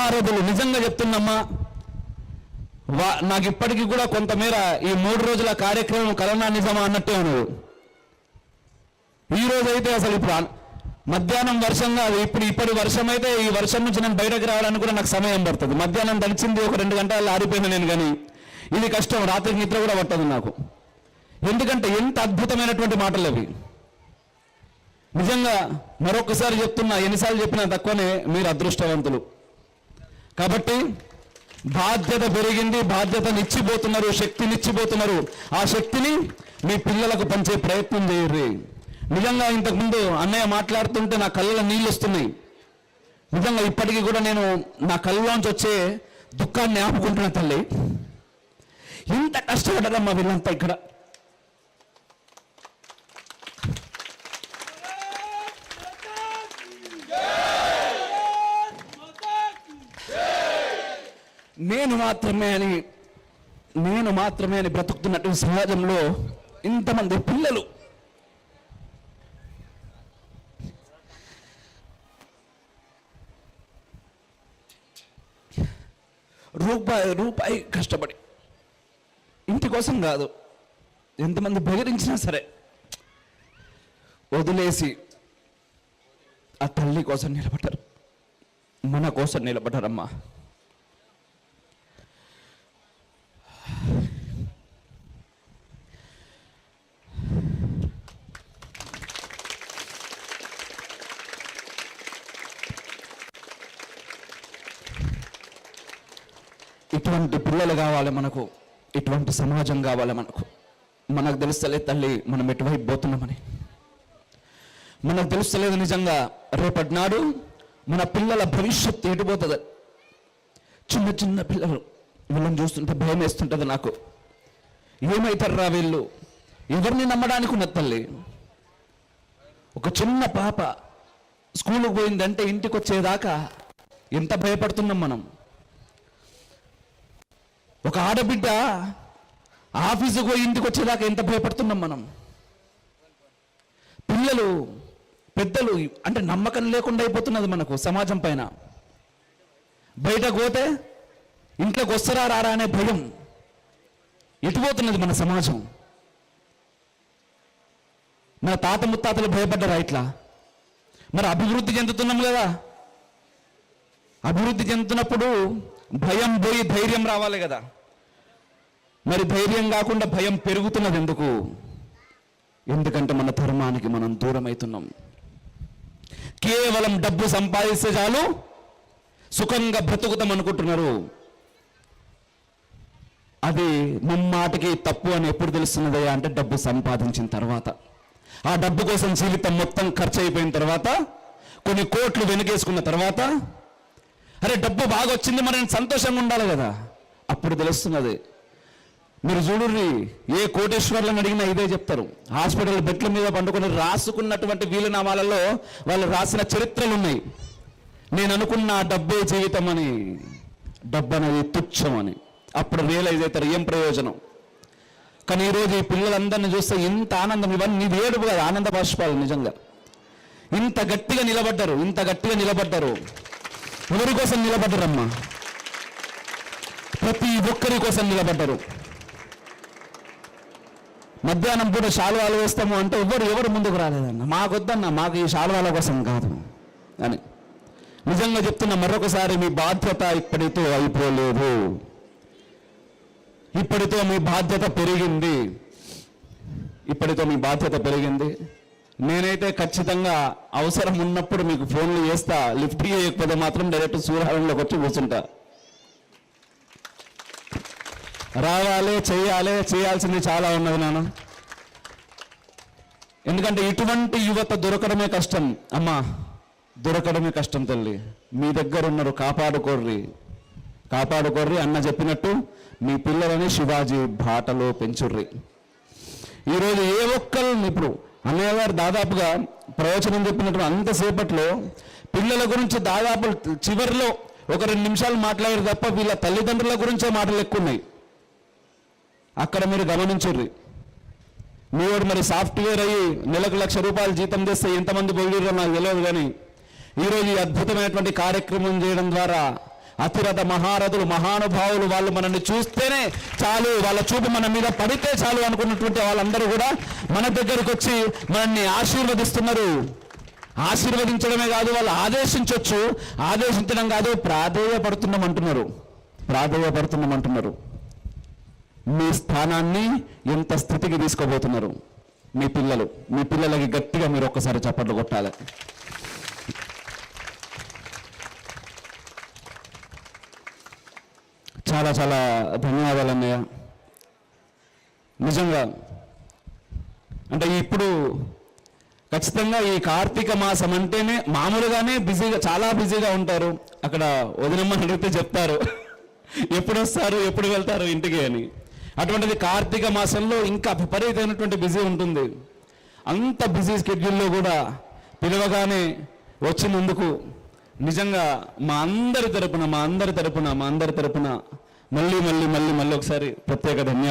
ఆరోపణలు. నిజంగా చెప్తున్నమ్మా వా నాకు ఇప్పటికీ కూడా కొంతమేర ఈ మూడు రోజుల కార్యక్రమం కరోనా నిజమా అన్నట్టే ఉన్నది. ఈ అయితే అసలు ఇప్పుడు మధ్యాహ్నం వర్షం కాదు ఇప్పుడు ఇప్పటి వర్షం అయితే ఈ వర్షం నుంచి నేను బయటకు రావడానికి కూడా నాకు సమయం పడుతుంది. మధ్యాహ్నం తడిచింది ఒక రెండు గంటలు ఆరిపోయింది నేను కానీ ఇది కష్టం. రాత్రికి నిద్ర కూడా పట్టదు నాకు. ఎందుకంటే ఎంత అద్భుతమైనటువంటి మాటలు అవి. నిజంగా మరొకసారి చెప్తున్నా ఎన్నిసార్లు చెప్పినా తక్కువనే మీరు అదృష్టవంతులు. కాబట్టి బాధ్యత పెరిగింది బాధ్యతనిచ్చిపోతున్నారు శక్తినిచ్చిపోతున్నారు ఆ శక్తిని మీ పిల్లలకు పంచే ప్రయత్నం చేయర్రి. నిజంగా ఇంతకుముందు అన్నయ్య మాట్లాడుతుంటే నా కళ్ళలో నీళ్ళు వస్తున్నాయి. నిజంగా ఇప్పటికీ కూడా నేను నా కళ్ళలోంచి వచ్చే దుఃఖాన్ని ఆపుకుంటున్నా తల్లి. ఇంత కష్టపడరమ్మా వీళ్ళంతా ఇక్కడ. నేను మాత్రమే అని నేను మాత్రమే అని బ్రతుకుతున్నటువంటి సమాజంలో ఇంతమంది పిల్లలు. రూపాయి రూపాయి కష్టపడి. ఇంటి కోసం కాదు ఎంతమంది బెదిరించినా సరే వదిలేసి ఆ తల్లి కోసం నిలబడ్డారు మన కోసం నిలబడ్డారమ్మా. ఇటువంటి పిల్లలు కావాలి మనకు? ఇటువంటి సమాజం కావాలి మనకు? మనకు తెలుస్తలే తల్లి మనం ఎటువైపు పోతున్నామని. మనకు తెలుస్తలేదు నిజంగా రేపటి నాడు మన పిల్లల భవిష్యత్తు ఎటుపోతుంది? చిన్న చిన్న పిల్లలు వీళ్ళని చూస్తుంటే భయం వేస్తుంటుంది నాకు. ఏమవుతారా వీళ్ళు? ఎవరిని నమ్మడానికి ఉన్న తల్లి? ఒక చిన్న పాప స్కూల్కి పోయిందంటే ఇంటికి వచ్చేదాకా ఎంత భయపడుతున్నాం మనం? ఒక ఆడబిడ్డ ఆఫీసుకు పోయి ఇంటికి వచ్చేదాకా ఎంత భయపడుతున్నాం మనం? పిల్లలు పెద్దలు అంటే నమ్మకం లేకుండా అయిపోతున్నది మనకు సమాజం పైన. బయటకు పోతే ఇంట్లోకి వస్తారా రారా అనే భయం ఎటుపోతున్నది మన సమాజం? మన తాత ముత్తాతలు భయపడ్డారా ఇట్లా? మరి అభివృద్ధి చెందుతున్నాం కదా. అభివృద్ధి చెందుతున్నప్పుడు భయం పోయి ధైర్యం రావాలి కదా. మరి ధైర్యం కాకుండా భయం పెరుగుతున్నది ఎందుకు? ఎందుకంటే మన ధర్మానికి మనం దూరం అవుతున్నాం కేవలం డబ్బు సంపాదిస్తే చాలు సుఖంగా బ్రతుకుతాం అనుకుంటున్నారు. అది ముమ్మాటికి తప్పు అని ఎప్పుడు తెలుస్తున్నదయ్యా అంటే డబ్బు సంపాదించిన తర్వాత. ఆ డబ్బు కోసం జీవితం మొత్తం ఖర్చు అయిపోయిన తర్వాత కొన్ని కోట్లు వెనకేసుకున్న తర్వాత అరే డబ్బు బాగా వచ్చింది మరి నేను సంతోషంగా ఉండాలి కదా. అప్పుడు తెలుస్తున్నది. మీరు చూడండి ఏ కోటేశ్వర్లను అడిగినా ఇదే చెప్తారు. హాస్పిటల్ బెడ్ల మీద పండుకొని రాసుకున్నటువంటి వీలునామాలలో వాళ్ళు రాసిన చరిత్రలు ఉన్నాయి నేను అనుకున్న డబ్బే జీవితం అని డబ్బు అనేది తుచ్చం అని. అప్పుడు రియలైజ్ అవుతారు ఏం ప్రయోజనం. కానీ ఈరోజు ఈ పిల్లలందరినీ చూస్తే ఇంత ఆనందం ఇవన్నీ వేడుపు ఏడుపు ఆనంద బాష్పాలు నిజంగా. ఇంత గట్టిగా నిలబడ్డారు ఇంత గట్టిగా నిలబడ్డారు. ఎవరి కోసం నిలబడ్డారమ్మా ప్రతి ఒక్కరి కోసం నిలబడ్డరు. మధ్యాహ్నం పూట శాలువాలు వేస్తాము అంటే ఎవరు ఎవరు ముందుకు రాలేదన్న. మాకొద్దన్న మాకు ఈ శాలువాల కోసం కాదు అని. నిజంగా చెప్తున్న మరొకసారి మీ బాధ్యత ఇప్పటితో అయిపోలేదు. ఇప్పటితో మీ బాధ్యత పెరిగింది. ఇప్పటితో మీ బాధ్యత పెరిగింది. నేనైతే ఖచ్చితంగా అవసరం ఉన్నప్పుడు మీకు ఫోన్లు చేస్తా లిఫ్ట్ చేయకపోతే మాత్రం డైరెక్ట్ సూర్యహారంలోకి వచ్చి కూర్చుంటా. రావాలి చేయాలి చేయాల్సింది చాలా ఉన్నది నాన్న. ఎందుకంటే ఇటువంటి యువత దొరకడమే కష్టం. అమ్మా దొరకడమే కష్టం తల్లి. మీ దగ్గర ఉన్నారు కాపాడుకోర్రి. కాపాడుకోర్రి అన్న చెప్పినట్టు మీ పిల్లలని శివాజీ బాటలో పెంచుర్రి. ఈరోజు ఏ ఒక్కరిని ఇప్పుడు అన్నయ్యగారు దాదాపుగా ప్రవచనం చెప్పినటువంటి అంతసేపట్లో పిల్లల గురించి దాదాపు చివరిలో ఒక రెండు నిమిషాలు మాట్లాడారు తప్ప వీళ్ళ తల్లిదండ్రుల గురించే మాటలు ఎక్కువ ఉన్నాయి అక్కడ మీరు గమనించుర్రి మీవాడు మరి సాఫ్ట్వేర్ అయ్యి నెలకు లక్ష రూపాయలు జీతం చేస్తే ఎంతమంది పోయిరో నాకు తెలియదు కానీ ఈరోజు ఈ అద్భుతమైనటువంటి కార్యక్రమం చేయడం ద్వారా అతిరథ మహారథులు మహానుభావులు వాళ్ళు మనల్ని చూస్తేనే చాలు వాళ్ళ చూపు మన మీద పడితే చాలు అనుకున్నటువంటి వాళ్ళందరూ కూడా మన దగ్గరికి వచ్చి మనల్ని ఆశీర్వదిస్తున్నారు. ఆశీర్వదించడమే కాదు వాళ్ళు ఆదేశించవచ్చు ఆదేశించడం కాదు ప్రాధేయపడుతున్నాం అంటున్నారు ప్రాధేయపడుతున్నాం అంటున్నారు మీ స్థానాన్ని ఎంత స్థితికి తీసుకోబోతున్నారు మీ పిల్లలు మీ పిల్లలకి గట్టిగా మీరు ఒక్కసారి చప్పట్లు కొట్టాలి. చాలా చాలా ధన్యవాదాలు అన్నయ్య నిజంగా అంటే ఇప్పుడు ఖచ్చితంగా ఈ కార్తీక మాసం అంటేనే మామూలుగానే బిజీగా చాలా బిజీగా ఉంటారు. అక్కడ వదినమ్మని అడిగితే చెప్తారు. ఎప్పుడు వస్తారు ఎప్పుడు వెళ్తారు ఇంటికి అని. అటువంటిది కార్తీక మాసంలో ఇంకా విపరీతమైనటువంటి బిజీ ఉంటుంది. అంత బిజీ స్కెడ్యూల్లో కూడా పిలవగానే వచ్చినందుకు నిజంగా మా అందరి తరపున మా అందరి తరపున మా అందరి తరపున మళ్ళీ మళ్ళీ మళ్ళీ మళ్ళీ ఒకసారి ప్రత్యేక ధన్యవాదాలు.